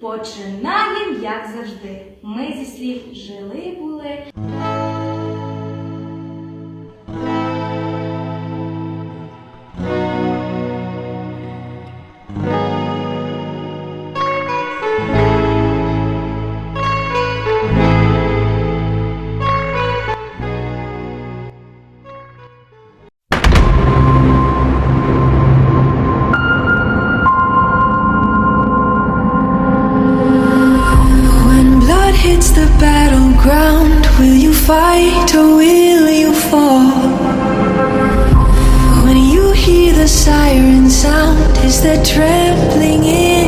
Починаєм, як завжди. Ми зі слів жили були. Sound, is there trembling in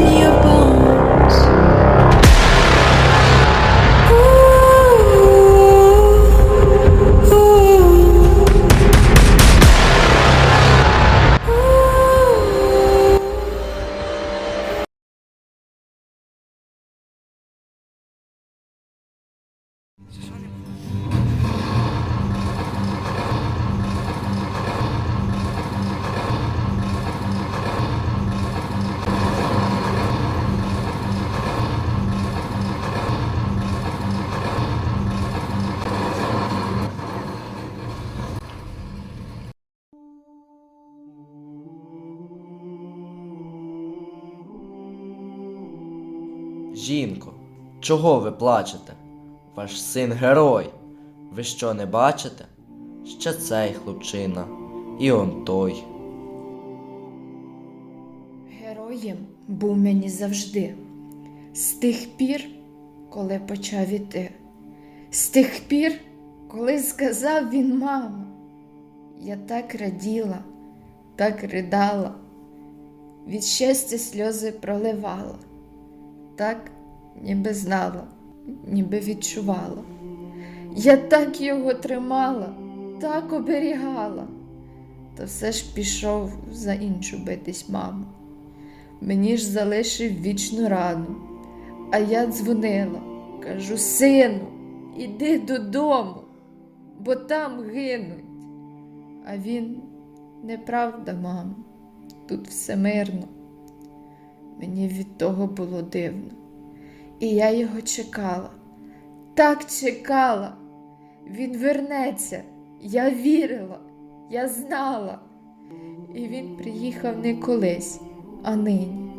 Жінко, чого ви плачете? Ваш син герой. Ви що не бачите? Ще цей хлопчина, і он той. Героєм був мені завжди. З тих пір, коли почав іти. З тих пір, коли сказав він мама. Я так раділа, так ридала, від щастя сльози проливала, так ніби знала, ніби відчувала. Я так його тримала, так оберігала, та все ж пішов за іншу битись маму. Мені ж залишив вічну рану. А я дзвонила, кажу, сину, іди додому, бо там гинуть. А він неправда, мамо, тут все мирно. Мені від того було дивно. І я його чекала, так чекала. Він вернеться. Я вірила, я знала. І він приїхав не колись, а нині.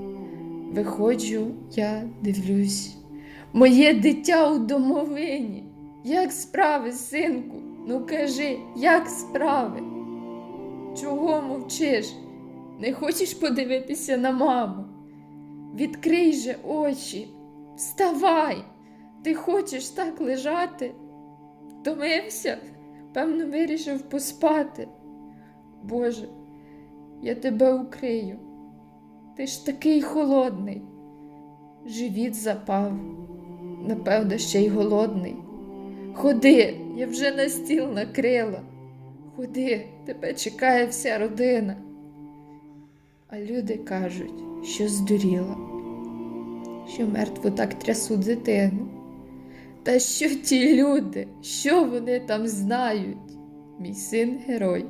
Виходжу, я дивлюсь. Моє дитя у домовині. Як справи, синку? Ну кажи, як справи? Чого мовчиш? Не хочеш подивитися на маму? Відкрий же очі, вставай. Ти хочеш так лежати? Втомився? Певно, вирішив поспати. Боже, я тебе укрию. Ти ж такий холодний. Живіт запав, напевно, ще й голодний. Ходи, я вже на стіл накрила. Ходи, тебе чекає вся родина. А люди кажуть, що здуріла, що мертво так трясуть дитину. Та що ті люди, що вони там знають? Мій син герой,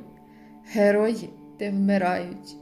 герої те вмирають.